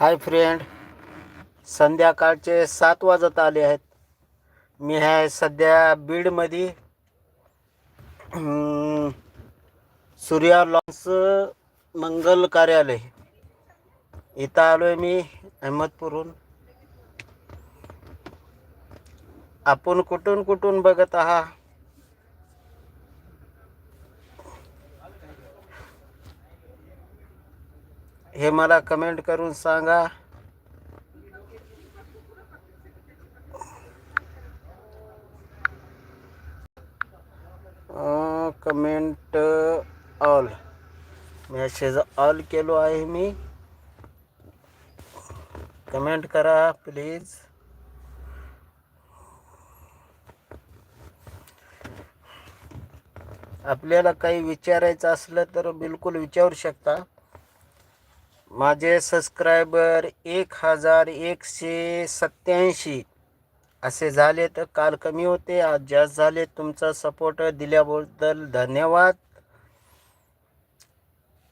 Hi friend संध्याकाळचे सात वाजत आले आहेत. मी आहे सध्या बीडमध्ये. सूर्या लॉन्स मंगल कार्यालय. इथं आलो आहे मी अहमदपूरहून. आपण कुठून कुठून बघत आहात? हे मला कमेंट करून सांगा. Comment all. मेसेज ऑल केलो आहे मी. कमेंट करा प्लीज. आपल्याला काही विचारायचं असलं तर बिलकुल विचारू शकता. माझे सबस्क्रायबर एक हजार एकशे सत्याऐंशी असे झाले तर काल कमी होते आज जास्त झाले. तुमचा सपोर्ट दिल्याबद्दल धन्यवाद.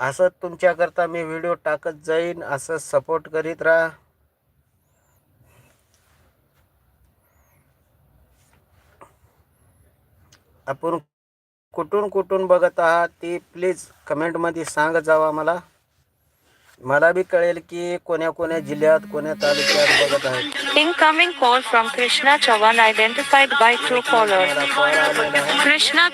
असं तुमच्याकरता मी व्हिडिओ टाकत जाईन असं सपोर्ट करीत राहा. आपण कुठून कुठून बघत आहात ती प्लीज कमेंटमध्ये सांगत जावा मला. मला भी कळेल की कोण्या कोण्या जिल्ह्यात कोण्या तालुक्यात बघत आहे incoming call from Krishna Chavan identified by through caller Krishna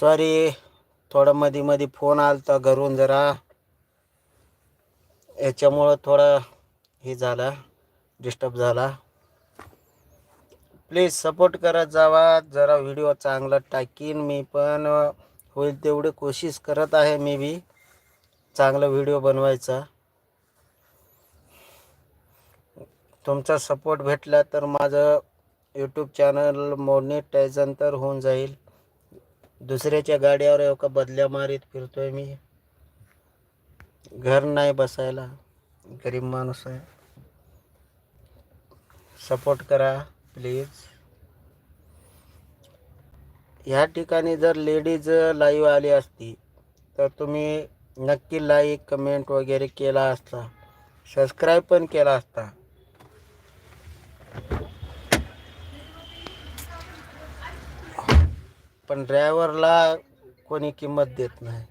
sorry थोडं मध्ये मध्ये फोन आलता घरून जरा. याच्यामुळं थोडा हे झाला डिस्टर्ब झाला. प्लीज सपोर्ट करत जावा जरा व्हिडिओ चांगला टाकीन मी पण. होईल तेवढी कोशिश करत आहे मी बी चांगला व्हिडिओ बनवायचा. तुमचा सपोर्ट भेटला तर माझं यूट्यूब चॅनल मोनिटायझन तर होऊन जाईल. दुसऱ्याच्या गाड्यावर एका बदल्या मारीत फिरतोय मी. घर नाही बसायला. गरीब माणूस आहे. सपोर्ट करा प्लीज ह्या ठिकाणी जर लेडीज लाईव्ह आली असती तर तुम्ही नक्की लाईक कमेंट वगैरे केला असता. सबस्क्राईब पण केला असता. पण ड्रायव्हरला कोणी किंमत देत नाही.